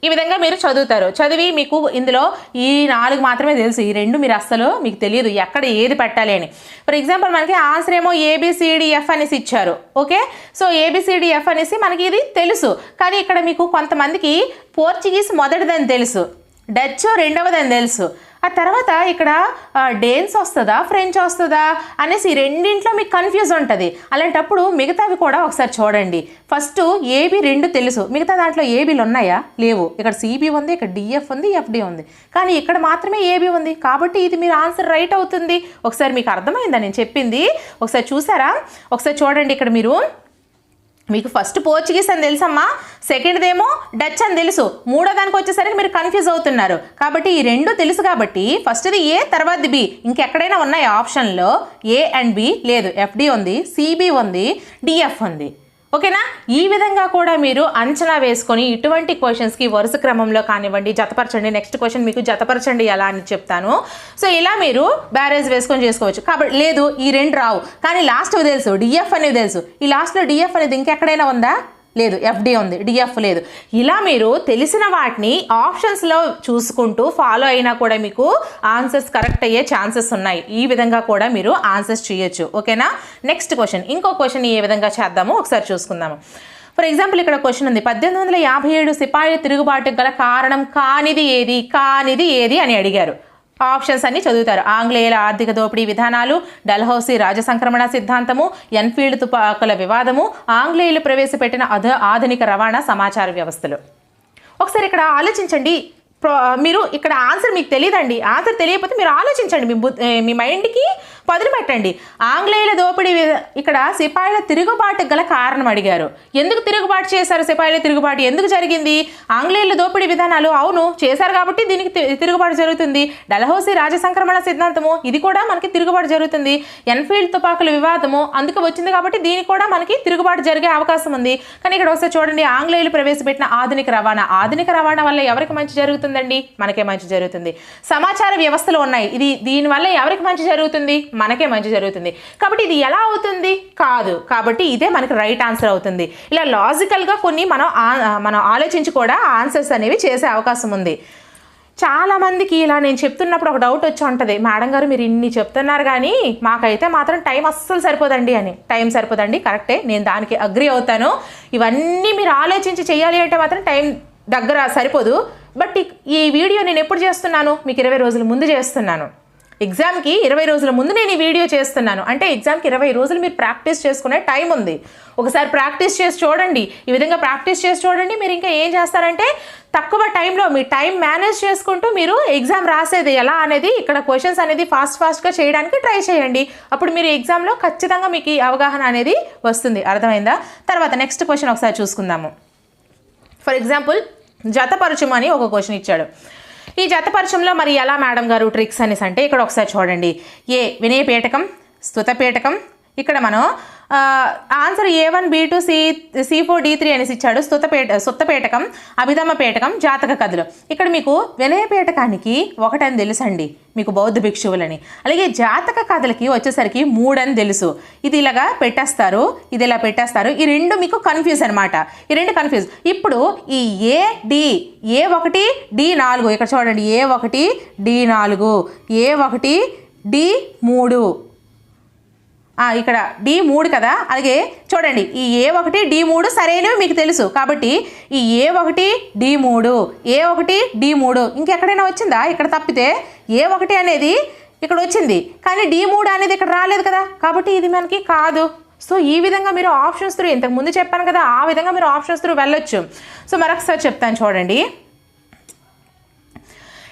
A: ఈ విధంగా మీరు చదువుతారు. చదివి మీకు ఇందులో ఈ నాలుగు మాత్రమే తెలుసు. ఈ రెండు మీరు అస్సలు మీకు తెలియదు. ఎక్కడ ఏది పెట్టాలి అని. ఫర్ ఎగ్జాంపుల్ మనకి ఆన్సర్ ఏమో A B C D F అనేసి ఇచ్చారు. ఓకే సో ఏబిసిడిఎఫ్ అనేసి మనకి ఇది తెలుసు. కానీ ఇక్కడ మీకు కొంతమందికి పోర్చుగీస్ మొదటిదని తెలుసు. డచ్ రెండవదని తెలుసు. ఆ తర్వాత ఇక్కడ డేన్స్ వస్తుందా ఫ్రెంచ్ వస్తుందా అనేసి రెండింట్లో మీకు కన్ఫ్యూజ్ ఉంటుంది. అలాంటప్పుడు మిగతావి కూడా ఒకసారి చూడండి. ఫస్ట్ ఏబి రెండు తెలుసు. మిగతా దాంట్లో ఏబీలు ఉన్నాయా? లేవు. ఇక్కడ సిబి ఉంది ఇక్కడ డిఎఫ్ ఉంది ఎఫ్డి ఉంది. కానీ ఇక్కడ మాత్రమే ఏబి ఉంది. కాబట్టి ఇది మీరు ఆన్సర్ రైట్ అవుతుంది. ఒకసారి మీకు అర్థమైందా? నేను చెప్పింది. ఒకసారి చూసారా? ఒకసారి చూడండి ఇక్కడ మీరు. మీకు ఫస్ట్ పోర్చుగీస్ అని తెలుసమ్మా సెకండ్దేమో డచ్ అని తెలుసు. మూడో దానికి వచ్చేసరికి మీరు కన్ఫ్యూజ్ అవుతున్నారు. కాబట్టి ఈ రెండు తెలుసు కాబట్టి ఫస్ట్ది ఏ తర్వాతది బి ఇంకెక్కడైనా ఉన్నాయి ఆప్షన్లో ఏ అండ్ బి లేదు. ఎఫ్డి ఉంది సిబి ఉంది డిఎఫ్ ఉంది. ఓకేనా? ఈ విధంగా కూడా మీరు అంచనా వేసుకొని ఇటువంటి క్వశ్చన్స్కి వరుస క్రమంలో కానివ్వండి జతపరచండి. నెక్స్ట్ క్వశ్చన్ మీకు జతపరచండి ఎలా అని చెప్తాను. సో ఇలా మీరు బ్యారేజ్ వేసుకొని చేసుకోవచ్చు. కాబట్టి లేదు ఈ రెండు రావు. కానీ లాస్ట్ తెలుసు డిఎఫ్ అనేది తెలుసు. ఈ లాస్ట్లో డిఎఫ్ అనేది ఇంకెక్కడైనా ఉందా? లేదు ఎఫ్డి ఉంది డిఎఫ్ లేదు. ఇలా మీరు తెలిసిన వాటిని ఆప్షన్స్లో చూసుకుంటూ ఫాలో అయినా కూడా మీకు ఆన్సర్స్ కరెక్ట్ అయ్యే ఛాన్సెస్ ఉన్నాయి. ఈ విధంగా కూడా మీరు ఆన్సర్స్ చేయొచ్చు. ఓకేనా? నెక్స్ట్ క్వశ్చన్ ఇంకో క్వశ్చన్ ఏ విధంగా చేద్దాము ఒకసారి చూసుకుందాము. ఫర్ ఎగ్జాంపుల్ ఇక్కడ క్వశ్చన్ ఉంది. పద్దెనిమిది వందల యాభై ఏడు సిపాయి తిరుగుబాటుకు గల కారణం కానిది ఏది? కానిది ఏది? అని అడిగారు. ఆప్షన్స్ అన్ని చదువుతారు. ఆంగ్లేయుల ఆర్థిక దోపిడీ విధానాలు డల్హౌసీ రాజసంక్రమణ సిద్ధాంతము ఎన్ఫీల్డ్ తుపాకుల వివాదము ఆంగ్లేయులు ప్రవేశపెట్టిన అధ ఆధునిక రవాణా సమాచార వ్యవస్థలు. ఒకసారి ఇక్కడ ఆలోచించండి. ప్రో- మీరు ఇక్కడ ఆన్సర్ మీకు తెలియదండి ఆన్సర్ తెలియకపోతే మీరు ఆలోచించండి మీ బుద్ధి మీ మైండ్కి. పదులు పెట్టండి ఆంగ్లేయుల దోపిడీ వి- ఇక్కడ సిపాయిల తిరుగుబాటుకు గల కారణం అడిగారు. ఎందుకు తిరుగుబాటు చేశారు సిపాయిల తిరుగుబాటు? ఎందుకు జరిగింది? ఆంగ్లేయుల దోపిడీ విధానాలు అవును చేశారు కాబట్టి దీనికి తి- తిరుగుబాటు జరుగుతుంది. డలహౌసీ రాజసంక్రమణ సిద్ధాంతము ఇది కూడా మనకి తిరుగుబాటు జరుగుతుంది. ఎన్ఫీల్డ్ తుపాకుల వివాదము అందుకు వచ్చింది కాబట్టి దీనికి కూడా మనకి తిరుగుబాటు జరిగే అవకాశం ఉంది. కానీ ఇక్కడ ఒకసారి చూడండి ఆంగ్లేయులు ప్రవేశపెట్టిన ఆధునిక రవాణా. ఆధునిక రవాణా వల్ల ఎవరికి మంచి జరుగుతుందండి? మనకే మంచి జరుగుతుంది. సమాచార వ్యవస్థలు ఉన్నాయి. ఇది దీనివల్ల ఎవరికి మంచి జరుగుతుంది? మనకే మంచి జరుగుతుంది. కాబట్టి ఇది ఎలా అవుతుంది? కాదు. కాబట్టి ఇదే మనకి రైట్ ఆన్సర్ అవుతుంది. ఇలా లాజికల్గా కొన్ని మనం మనం ఆలోచించి కూడా ఆన్సర్స్ అనేవి చేసే అవకాశం ఉంది. చాలా మందికి ఇలా నేను చెప్తున్నప్పుడు ఒక డౌట్ వచ్చి ఉంటుంది. మేడం గారు మీరు ఇన్ని చెప్తున్నారు కానీ మాకైతే మాత్రం టైం అస్సలు సరిపోదండి అని. టైం సరిపోదండి. కరెక్టే. నేను దానికి అగ్రి అవుతాను. ఇవన్నీ మీరు ఆలోచించి చేయాలి అంటే మాత్రం టైం దగ్గర సరిపోదు. బట్ ఈ- ఈ వీడియో నేను ఎప్పుడు చేస్తున్నాను? మీకు ఇరవై రోజుల ముందు చేస్తున్నాను. ఎగ్జామ్కి ఇరవై రోజుల ముందు నేను ఈ వీడియో చేస్తున్నాను. అంటే ఎగ్జామ్కి ఇరవై రోజులు మీరు ప్రాక్టీస్ చేసుకునే టైం ఉంది. ఒకసారి ప్రాక్టీస్ చేసి చూడండి. ఈ విధంగా ప్రాక్టీస్ చేసి చూడండి. మీరు ఇంకా ఏం చేస్తారంటే తక్కువ టైంలో మీ టైం మేనేజ్ చేసుకుంటూ మీరు ఎగ్జామ్ రాసేది ఎలా అనేది ఇక్కడ క్వశ్చన్స్ అనేది ఫాస్ట్ ఫాస్ట్గా చేయడానికి ట్రై చేయండి. అప్పుడు మీరు ఎగ్జామ్లో ఖచ్చితంగా మీకు ఈ అవగాహన అనేది వస్తుంది. అర్థమైందా? తర్వాత నెక్స్ట్ క్వశ్చన్ ఒకసారి చూసుకుందాము. ఫర్ ఎగ్జాంపుల్ జతపరచమని ఒక క్వశ్చన్ ఇచ్చాడు. ఈ జతపరచంలో మరి ఎలా మేడం గారు ట్రిక్స్ అనేసి అంటే ఇక్కడ ఒకసారి చూడండి. ఏ వినయపేటకం స్తుతపేటకం ఇక్కడ మనం answer A one B two C C four D three అనేసి ఇచ్చాడు. స్తుతపేట సుత్తపేటకం అభిధమ పేటకం జాతక కథలు. ఇక్కడ మీకు వినయపేటకానికి ఒకటని తెలుసండి మీకు బౌద్ధ భిక్షువులని. అలాగే జాతక కథలకి వచ్చేసరికి మూడని తెలుసు. ఇది ఇలాగా పెట్టేస్తారు ఇది ఇలా పెట్టేస్తారు. ఈ రెండు మీకు కన్ఫ్యూజ్ అనమాట ఈ రెండు కన్ఫ్యూజ్ ఇప్పుడు ఈ ఏ డి ఏ ఒకటి డి నాలుగు. ఇక్కడ చూడండి ఏ ఒకటి డి నాలుగు. ఏ ఒకటి డి మూడు. ఇక్కడ డి మూడు కదా? అలాగే చూడండి ఈ ఏ ఒకటి డి మూడు సరైనవి మీకు తెలుసు. కాబట్టి ఈ ఏ ఒకటి డి మూడు ఏ ఒకటి డి మూడు ఇంకెక్కడైనా వచ్చిందా? ఇక్కడ తప్పితే ఏ ఒకటి అనేది ఇక్కడ వచ్చింది. కానీ డి మూడు అనేది ఇక్కడ రాలేదు కదా? కాబట్టి ఇది మనకి కాదు. సో ఈ విధంగా మీరు ఆప్షన్స్ త్రూ ఇంతకు ముందు చెప్పాను కదా ఆ విధంగా మీరు ఆప్షన్స్ త్రూ వెళ్ళొచ్చు. సో మరొకసారి చెప్తాను చూడండి.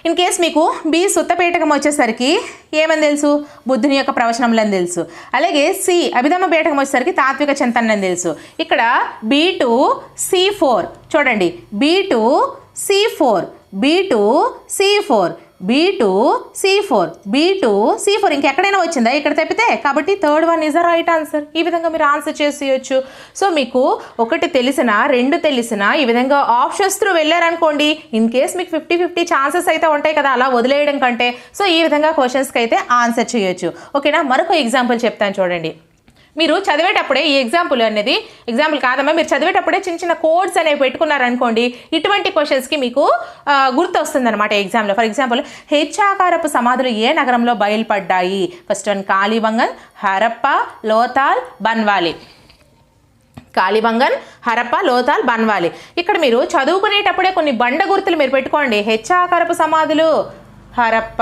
A: ఇన్ కేస్ మీకు బి సుత్తపేటకం వచ్చేసరికి ఏమని తెలుసు? బుద్ధుని యొక్క ప్రవచనములని తెలుసు. అలాగే సి అభిధమ పేటకం వచ్చేసరికి తాత్విక చింతనని తెలుసు. ఇక్కడ బి టు సి ఫోర్ చూడండి. B two C four B two C four B two C four. B two C four. ఇంకెక్కడైనా వచ్చిందా? ఇక్కడ తప్పితే? కాబట్టి third one is the right answer. ఈ విధంగా మీరు ఆన్సర్ చేసేయచ్చు. సో మీకు ఒకటి తెలిసిన రెండు తెలిసిన ఈ విధంగా ఆప్షన్స్ త్రూ వెళ్ళారనుకోండి ఇన్ కేస్ మీకు ఫిఫ్టీ ఫిఫ్టీ ఛాన్సెస్ అయితే ఉంటాయి కదా అలా వదిలేయడం కంటే. సో ఈ విధంగా క్వశ్చన్స్కి అయితే ఆన్సర్ చేయొచ్చు. ఓకేనా? మరొక ఎగ్జాంపుల్ చెప్తాను చూడండి. మీరు చదివేటప్పుడే ఈ ఎగ్జాంపుల్ అనేది ఎగ్జాంపుల్ కాదమ్మా మీరు చదివేటప్పుడే చిన్న చిన్న కోడ్స్ అనేవి పెట్టుకున్నారనుకోండి ఇటువంటి క్వశ్చన్స్కి మీకు ఆ, గుర్తు వస్తుందన్నమాట ఎగ్జామ్లో ఫర్ ఎగ్జాంపుల్ హెచ్చాకారపు సమాధులు ఏ నగరంలో బయలుపడ్డాయి? First one Kalibangan Harappa Lothal Banawali. Kalibangan Harappa Lothal Banawali. ఇక్కడ మీరు చదువుకునేటప్పుడే కొన్ని బండ గుర్తులు మీరు పెట్టుకోండి. హెచ్ ఆకారపు సమాధులు హరప్ప.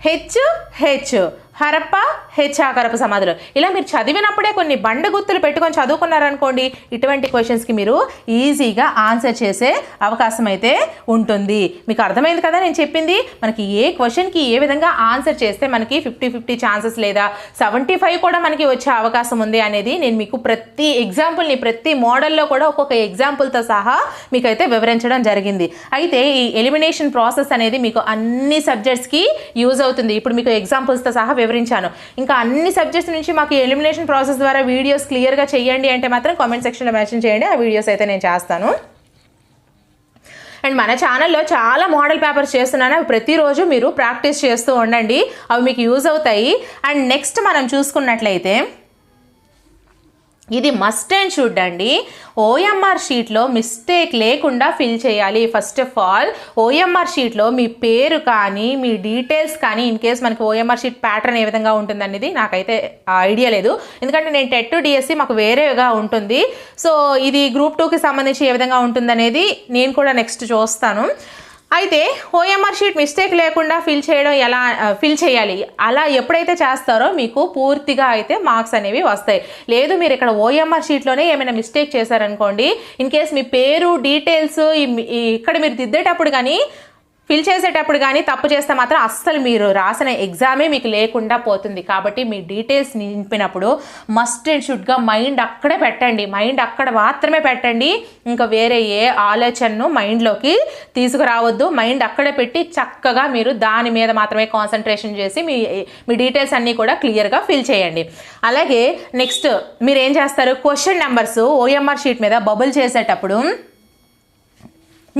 A: H H. హరప్ప హెచ్ఆకరపు సమాధులు. ఇలా మీరు చదివినప్పుడే కొన్ని బండ గుర్తులు పెట్టుకొని చదువుకున్నారనుకోండి ఇటువంటి క్వశ్చన్స్కి మీరు ఈజీగా ఆన్సర్ చేసే అవకాశం అయితే ఉంటుంది. మీకు అర్థమైంది కదా నేను చెప్పింది? మనకి ఏ క్వశ్చన్కి ఏ విధంగా ఆన్సర్ చేస్తే మనకి ఫిఫ్టీ ఫిఫ్టీ ఛాన్సెస్ లేదా సెవెంటీ ఫైవ్ కూడా మనకి వచ్చే అవకాశం ఉంది అనేది నేను మీకు ప్రతి ఎగ్జాంపుల్ని ప్రతి మోడల్లో కూడా ఒక్కొక్క ఎగ్జాంపుల్తో సహా మీకైతే వివరించడం జరిగింది. అయితే ఈ ఎలిమినేషన్ ప్రాసెస్ అనేది మీకు అన్ని సబ్జెక్ట్స్కి యూజ్ అవుతుంది. ఇప్పుడు మీకు ఎగ్జాంపుల్స్తో సహా వివరించాను. ఇంకా అన్ని సబ్జెక్ట్స్ నుంచి మాకు ఎలిమినేషన్ ప్రాసెస్ ద్వారా వీడియోస్ క్లియర్గా చేయండి అంటే మాత్రం కామెంట్ సెక్షన్లో మెన్షన్ చేయండి. ఆ వీడియోస్ అయితే నేను చేస్తాను. అండ్ మన ఛానల్లో చాలా మోడల్ పేపర్స్ చేస్తున్నాను. అవి ప్రతిరోజు మీరు ప్రాక్టీస్ చేస్తూ ఉండండి. అవి మీకు యూజ్ అవుతాయి. అండ్ నెక్స్ట్ మనం చూసుకున్నట్లయితే ఇది మస్ట్ అండ్. షుడ్ అండి ఓఎంఆర్ షీట్లో మిస్టేక్ లేకుండా ఫిల్ చేయాలి. ఫస్ట్ ఆఫ్ ఆల్ ఓఎంఆర్ షీట్లో మీ పేరు కానీ మీ డీటెయిల్స్ కానీ ఇన్ కేస్ మనకి ఓఎంఆర్ షీట్ ప్యాటర్న్ ఏ విధంగా ఉంటుందనేది నాకైతే ఐడియా లేదు. ఎందుకంటే నేను టెట్ డిఎస్సి మాకు వేరేగా ఉంటుంది. సో ఇది గ్రూప్ టూకి సంబంధించి ఏ విధంగా ఉంటుందనేది నేను కూడా నెక్స్ట్ చూస్తాను. అయితే ఓఎంఆర్ షీట్ మిస్టేక్ లేకుండా ఫిల్ చేయడం ఎలా ఫిల్ చేయాలి? అలా ఎప్పుడైతే చేస్తారో మీకు పూర్తిగా అయితే మార్క్స్ అనేవి వస్తాయి. లేదు మీరు ఇక్కడ ఓఎంఆర్ షీట్లోనే ఏమైనా మిస్టేక్ చేశారనుకోండి ఇన్ కేస్ మీ పేరు డీటెయిల్స్ ఇక్కడ మీరు దిద్దేటప్పుడు కానీ ఫిల్ చేసేటప్పుడు కానీ తప్పు చేస్తే మాత్రం అస్సలు మీరు రాసిన ఎగ్జామే మీకు లేకుండా పోతుంది. కాబట్టి మీ డీటెయిల్స్ నింపినప్పుడు మస్ట్ అండ్ షుడ్గా మైండ్ అక్కడే పెట్టండి. మైండ్ అక్కడ మాత్రమే పెట్టండి. ఇంకా వేరే ఏ ఆలోచనను మైండ్లోకి తీసుకురావద్దు. మైండ్ అక్కడే పెట్టి చక్కగా మీరు దాని మీద మాత్రమే కాన్సన్ట్రేషన్ చేసి మీ మీ డీటెయిల్స్ అన్నీ కూడా క్లియర్గా ఫిల్ చేయండి. అలాగే నెక్స్ట్ మీరు ఏం చేస్తారు? క్వశ్చన్ నెంబర్స్ ఓఎంఆర్ షీట్ మీద బబుల్ చేసేటప్పుడు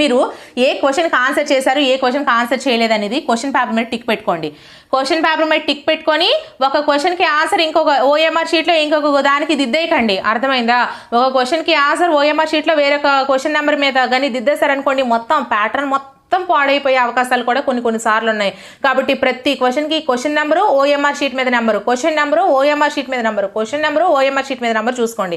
A: మీరు ఏ క్వశ్చన్కి ఆన్సర్ చేశారు ఏ క్వశ్చన్కి ఆన్సర్ చేయలేదు అనేది క్వశ్చన్ పేపర్ మీద టిక్ పెట్టుకోండి. క్వశ్చన్ పేపర్ మీద టిక్ పెట్టుకొని ఒక క్వశ్చన్కి ఆన్సర్ ఇంకొక ఓఎంఆర్ షీట్లో ఇంకొక దానికి దిద్దేయకండి అర్థమైందా? ఒక క్వశ్చన్కి ఆన్సర్ ఓఎంఆర్ షీట్లో వేరొక క్వశ్చన్ నెంబర్ మీద కానీ దిద్దేశారనుకోండి మొత్తం ప్యాటర్న్ మొత్తం మొత్తం పాడైపోయే అవకాశాలు కూడా కొన్ని కొన్ని సార్లు ఉన్నాయి. కాబట్టి ప్రతి క్వశ్చన్కి క్వశ్చన్ నెంబరు ఓఎంఆర్ షీట్ మీద number question number OMR sheet మీద number question number OMR sheet మీద నెంబర్ చూసుకోండి.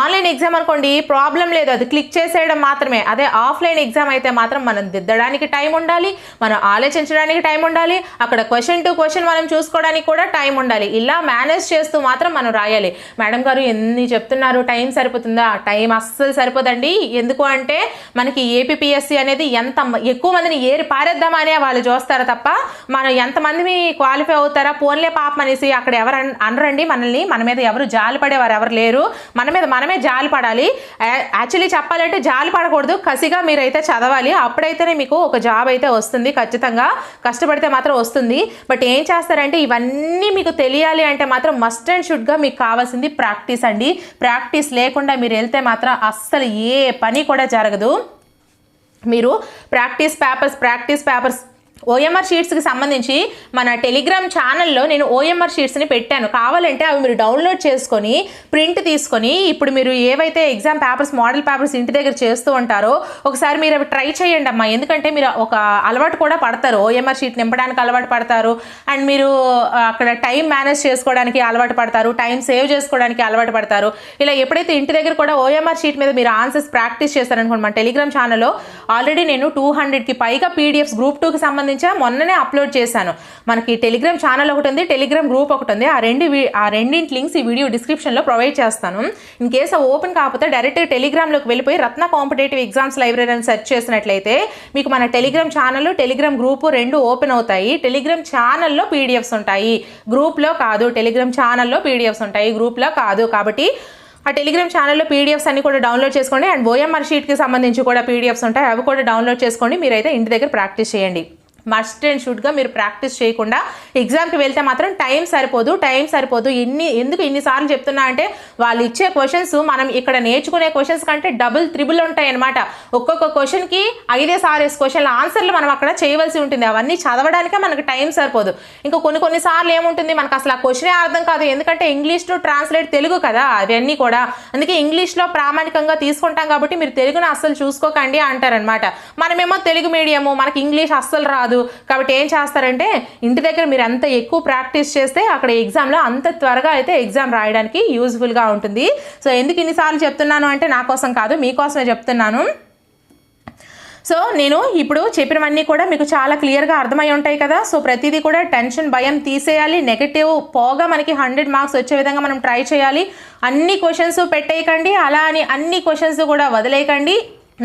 A: ఆన్లైన్ ఎగ్జామ్ అనుకోండి ప్రాబ్లం లేదు. అది క్లిక్ చేసేయడం మాత్రమే. అదే ఆఫ్లైన్ ఎగ్జామ్ అయితే మాత్రం మనం దిద్దడానికి టైం ఉండాలి మనం ఆలోచించడానికి టైం ఉండాలి అక్కడ క్వశ్చన్ టు క్వశ్చన్ మనం చూసుకోవడానికి కూడా టైం ఉండాలి. ఇలా మేనేజ్ చేస్తూ మాత్రం మనం రాయాలి. మేడం గారు ఎన్ని చెప్తున్నారు? టైం సరిపోతుందా? టైం అస్సలు సరిపోదండి. ఎందుకు అంటే మనకి ఏపీపీఎస్సీ అనేది ఎంత ఎక్కువ మందిని ఏరి పారేద్దామా అనే వాళ్ళు చూస్తారు తప్ప మనం ఎంతమంది క్వాలిఫై అవుతారా? పోన్లే పాపం అనేసి అక్కడ ఎవరు అనరండి మనల్ని. మన మీద ఎవరు జాలి పడేవారు ఎవరు లేరు. మన మీద మనమే జాలి పడాలి. యాక్చువల్లీ చెప్పాలంటే జాలి పడకూడదు. కసిగా మీరైతే చదవాలి. అప్పుడైతేనే మీకు ఒక జాబ్ అయితే వస్తుంది. ఖచ్చితంగా కష్టపడితే మాత్రం వస్తుంది. బట్ ఏం చేస్తారంటే ఇవన్నీ మీకు తెలియాలి అంటే మాత్రం మస్ట్ అండ్ షుడ్గా మీకు కావాల్సింది ప్రాక్టీస్ అండి. ప్రాక్టీస్ లేకుండా మీరు వెళ్తే మాత్రం అస్సలు ఏ పని కూడా జరగదు. మీరు practice papers practice papers OMR షీట్స్కి సంబంధించి మన టెలిగ్రామ్ ఛానల్లో నేను ఓఎంఆర్ షీట్స్ని పెట్టాను. కావాలంటే అవి మీరు డౌన్లోడ్ చేసుకొని ప్రింట్ తీసుకొని ఇప్పుడు మీరు ఏవైతే ఎగ్జామ్ పేపర్స్ మోడల్ పేపర్స్ ఇంటి దగ్గర చేస్తూ ఉంటారో ఒకసారి మీరు అవి ట్రై చేయండి అమ్మా. ఎందుకంటే మీరు ఒక అలవాటు కూడా పడతారు. ఓఎంఆర్ షీట్ నింపడానికి అలవాటు పడతారు. అండ్ మీరు అక్కడ టైం మేనేజ్ చేసుకోవడానికి అలవాటు పడతారు. టైం సేవ్ చేసుకోవడానికి అలవాటు పడతారు. ఇలా ఎప్పుడైతే ఇంటి దగ్గర కూడా ఓఎంఆర్ షీట్ మీద మీరు ఆన్సర్స్ ప్రాక్టీస్ చేస్తారనుకోండి మన టెలిగ్రామ్ ఛానల్లో ఆల్రెడీ నేను టూ హండ్రెడ్కి పైగా పీడిఎఫ్స్ గ్రూప్ టూకి సంబంధించి మొన్ననే అప్లోడ్ చేశాను. మనకి టెలిగ్రామ్ ఛానల్ ఒకటి ఉంది టెలిగ్రామ్ గ్రూప్ ఒకటి ఉంది. ఆ రెండు ఆ రెండింటి లింక్స్ ఈ వీడియో డిస్క్రిప్షన్లో ప్రొవైడ్ చేస్తాను. ఇన్ కేసు ఓపెన్ కాకపోతే డైరెక్ట్ టెలిగ్రామ్లోకి వెళ్ళిపోయి రత్న కాంపిటేటివ్ ఎగ్జామ్స్ లైబ్రరీ అని సెర్చ్ చేసినట్లయితే మీకు మన టెలిగ్రామ్ ఛానల్ టెలిగ్రామ్ గ్రూప్ రెండు ఓపెన్ అవుతాయి. టెలిగ్రామ్ ఛానల్లో పీడిఎఫ్స్ ఉంటాయి. గ్రూప్లో కాదు టెలిగ్రామ్ ఛానల్లో పీడిఎఫ్స్ ఉంటాయి. గ్రూప్లో కాదు కాబట్టి ఆ టెలిగ్రామ్ ఛానల్లో పీడిఎఫ్స్ అన్ని కూడా డౌన్లోడ్ చేసుకోండి. అండ్ ఓఎంఆర్ షీట్కి సంబంధించి కూడా పీడిఎఫ్స్ ఉంటాయి. అవి కూడా డౌన్లోడ్ చేసుకోండి. మీరైతే ఇంటి దగ్గర ప్రాక్టీస్ చేయండి. మస్ట్ అండ్ షుడ్గా మీరు ప్రాక్టీస్ చేయకుండా ఎగ్జామ్కి వెళ్తే మాత్రం టైం సరిపోదు టైం సరిపోదు. ఎన్ని ఎందుకు ఇన్నిసార్లు చెప్తున్నా అంటే వాళ్ళు ఇచ్చే క్వశ్చన్స్ మనం ఇక్కడ నేర్చుకునే క్వశ్చన్స్ కంటే డబుల్ త్రిబుల్ ఉంటాయి అనమాట ఒక్కొక్క క్వశ్చన్కి ఐదే సారేస్ క్వశ్చన్ల ఆన్సర్లు మనం అక్కడ చేయవలసి ఉంటుంది. అవన్నీ చదవడానికే మనకు టైం సరిపోదు. ఇంకా కొన్ని కొన్నిసార్లు ఏముంటుంది? మనకు అసలు ఆ క్వశ్చనే అర్థం కాదు. ఎందుకంటే ఇంగ్లీష్ టు ట్రాన్స్లేట్ తెలుగు కదా అవన్నీ కూడా. అందుకే ఇంగ్లీష్లో ప్రామాణికంగా తీసుకుంటాం కాబట్టి మీరు తెలుగును అస్సలు చూసుకోకండి అంటారనమాట మనమేమో తెలుగు మీడియము మనకి ఇంగ్లీష్ అస్సలు రాదు. కాబట్టి ఏం చేస్తారంటే ఇంటి దగ్గర మీరు ఎంత ఎక్కువ ప్రాక్టీస్ చేస్తే అక్కడ ఎగ్జామ్లో అంత త్వరగా అయితే ఎగ్జామ్ రాయడానికి యూజ్ఫుల్గా ఉంటుంది. సో ఎందుకు ఇన్నిసార్లు చెప్తున్నాను అంటే నా కోసం కాదు మీకోసమే చెప్తున్నాను. సో నేను ఇప్పుడు చెప్పినవన్నీ కూడా మీకు చాలా క్లియర్గా అర్థమై ఉంటాయి కదా. సో ప్రతిదీ కూడా టెన్షన్ భయం తీసేయాలి. నెగటివ్ పోగా మనకి హండ్రెడ్ మార్క్స్ వచ్చే విధంగా మనం ట్రై చేయాలి. అన్ని క్వశ్చన్స్ పెట్టేయకండి. అలా అని అన్ని క్వశ్చన్స్ కూడా వదిలేయకండి.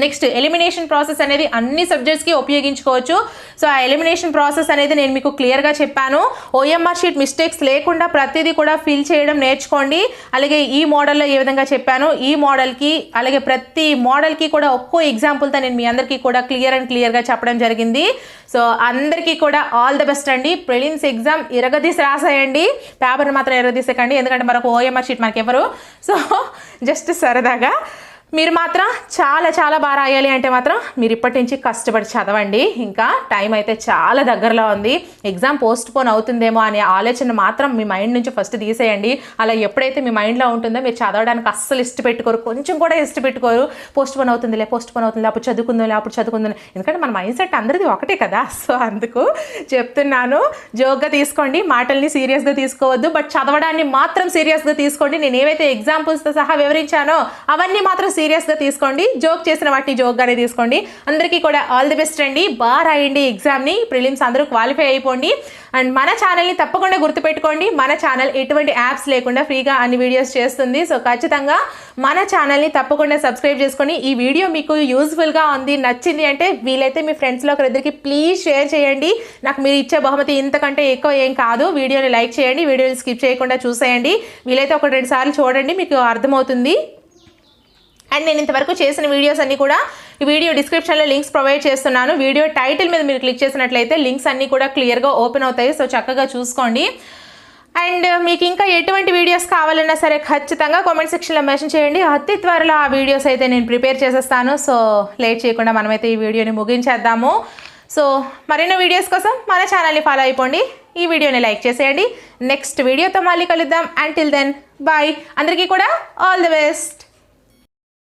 A: నెక్స్ట్ ఎలిమినేషన్ ప్రాసెస్ అనేది అన్ని సబ్జెక్ట్స్కి ఉపయోగించుకోవచ్చు. సో ఆ ఎలిమినేషన్ ప్రాసెస్ అనేది నేను మీకు క్లియర్గా చెప్పాను. ఓఎంఆర్ షీట్ మిస్టేక్స్ లేకుండా ప్రతిదీ కూడా ఫిల్ చేయడం నేర్చుకోండి. అలాగే ఈ మోడల్లో ఏ విధంగా చెప్పాను ఈ మోడల్కి అలాగే ప్రతి మోడల్కి కూడా ఒక్కో ఎగ్జాంపుల్తో నేను మీ అందరికీ కూడా క్లియర్ అండ్ క్లియర్గా చెప్పడం జరిగింది. సో అందరికీ కూడా ఆల్ ద బెస్ట్ అండి. ప్రిలిమ్స్ ఎగ్జామ్ ఇరగదీసి రాసేయండి. పేపర్ని మాత్రం ఇరగదీసకండి. ఎందుకంటే మనకు ఓఎంఆర్ షీట్ మనకి ఎవరు సో [laughs] జస్ట్ సరదాగా మీరు మాత్రం చాలా చాలా బాగా రాయాలి అంటే మాత్రం మీరు ఇప్పటి నుంచి కష్టపడి చదవండి. ఇంకా టైం అయితే చాలా దగ్గరలో ఉంది. ఎగ్జామ్ పోస్ట్ పోన్ అవుతుందేమో అనే ఆలోచన మాత్రం మీ మైండ్ నుంచి ఫస్ట్ తీసేయండి. అలా ఎప్పుడైతే మీ మైండ్లో ఉంటుందో మీరు చదవడానికి అస్సలు ఇష్ట పెట్టుకోరు. కొంచెం కూడా ఇష్ట పెట్టుకోరు. పోస్ట్ పోన్ అవుతుందిలే పోస్ట్ పోన్ అవుతుంది అప్పుడు చదువుకుందాం అప్పుడు చదువుకుందాం ఎందుకంటే మన మైండ్ సెట్ అందరిది ఒకటే కదా. సో అందుకు చెప్తున్నాను జోక్గా తీసుకోండి మాటల్ని సీరియస్గా తీసుకోవద్దు. బట్ చదవడాన్ని మాత్రం సీరియస్గా తీసుకోండి. నేను ఏవైతే ఎగ్జాంపుల్స్తో సహా వివరించానో అవన్నీ మాత్రం సీరియస్గా తీసుకోండి. జోక్ చేసిన వాటిని జోక్గానే తీసుకోండి. అందరికీ కూడా ఆల్ ది బెస్ట్ అండి. బాగా రాయండి ఎగ్జామ్ని. ప్రిలిమ్స్ అందరూ క్వాలిఫై అయిపోండి. అండ్ మన ఛానల్ని తప్పకుండా గుర్తుపెట్టుకోండి. మన ఛానల్ ఎటువంటి యాప్స్ లేకుండా ఫ్రీగా అన్ని వీడియోస్ చేస్తుంది. సో ఖచ్చితంగా మన ఛానల్ని తప్పకుండా సబ్స్క్రైబ్ చేసుకొని ఈ వీడియో మీకు యూస్ఫుల్గా ఉంది నచ్చింది అంటే వీలైతే మీ ఫ్రెండ్స్లో ఒకరిద్దరికి ప్లీజ్ షేర్ చేయండి. నాకు మీరు ఇచ్చే బహుమతి ఇంతకంటే ఎక్కువ ఏం కాదు. వీడియోని లైక్ చేయండి. వీడియోని స్కిప్ చేయకుండా చూసేయండి. వీలైతే ఒక రెండు సార్లు చూడండి. మీకు అర్థమవుతుంది. అండ్ నేను ఇంతవరకు చేసిన వీడియోస్ అన్నీ కూడా ఈ వీడియో డిస్క్రిప్షన్లో లింక్స్ ప్రొవైడ్ చేస్తున్నాను. వీడియో టైటిల్ మీద మీరు క్లిక్ చేసినట్లయితే లింక్స్ అన్నీ కూడా క్లియర్గా ఓపెన్ అవుతాయి. సో చక్కగా చూసుకోండి. అండ్ మీకు ఇంకా ఎటువంటి వీడియోస్ కావాలన్నా సరే ఖచ్చితంగా కామెంట్ సెక్షన్లో మెన్షన్ చేయండి. అతి త్వరలో ఆ వీడియోస్ అయితే నేను ప్రిపేర్ చేసేస్తాను. సో లేట్ చేయకుండా మనమైతే ఈ వీడియోని ముగించేద్దాము. సో మరెన్నో వీడియోస్ కోసం మన ఛానల్ని ఫాలో అయిపోండి. ఈ వీడియోని లైక్ చేసేయండి. నెక్స్ట్ వీడియోతో మళ్ళీ కలుద్దాం. అండ్ టిల్ దెన్ బాయ్ అందరికీ కూడా ఆల్ ది బెస్ట్